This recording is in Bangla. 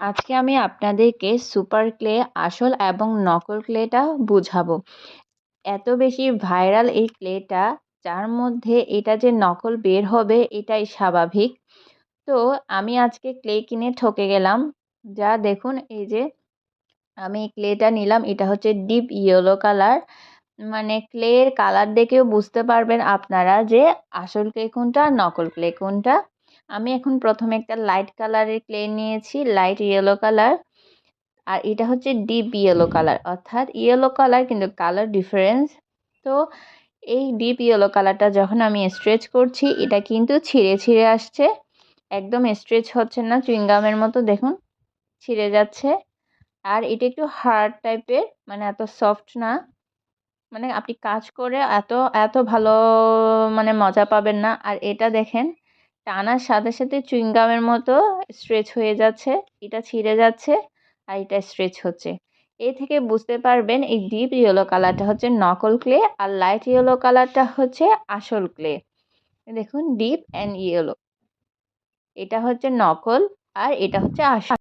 আজকে আমি আপনাদেরকে সুপার ক্লে আসল এবং নকল ক্লেটা বুঝাবো। এত বেশি ভাইরাল এই ক্লেটা যার মধ্যে এটা যে নকল বের হবে এটাই স্বাভাবিক। তো আমি আজকে ক্লে কিনে ঠকে গেলাম। যা দেখুন, এই যে আমি ক্লেটা নিলাম, এটা হচ্ছে ডিপ ইয়েলো কালার মানে ক্লের কালার দেখেও বুঝতে পারবেন আপনারা যে আসল ক্লে কোনটা, নকল ক্লে কোনটা। আমি এখন প্রথমে একটা লাইট কালারের ক্লে নিয়েছি লাইট ইয়েলো কালার আর এটা হচ্ছে ডিপ ইয়েলো কালার অর্থাৎ ইয়েলো কালার কিন্তু কালার ডিফারেন্স তো এই ডিপ ইয়েলো কালারটা যখন আমি স্ট্রেচ করছি, এটা কিন্তু ছিঁড়ে ছিঁড়ে আসছে, একদম স্ট্রেচ হচ্ছে না চুইংগামের মতো দেখুন, ছিঁড়ে যাচ্ছে। আর এটা একটু হার্ড টাইপের মানে এত সফট না মানে আপনি কাজ করে এত এত ভালো মানে মজা পাবেন না। আর এটা দেখেন টানার সাথে সাথে চুইংগামের মতো স্ট্রেচ হয়ে যাচ্ছে, এটা ছিঁড়ে যাচ্ছে আর এটা স্ট্রেচ হচ্ছে। এই থেকে বুঝতে পারবেন এই ডিপ ইয়েলো কালারটা হচ্ছে নকল ক্লে আর লাইট ইয়েলো কালারটা হচ্ছে আসল ক্লে দেখুন ডিপ অ্যান্ড ইয়েলো এটা হচ্ছে নকল আর এটা হচ্ছে আসল।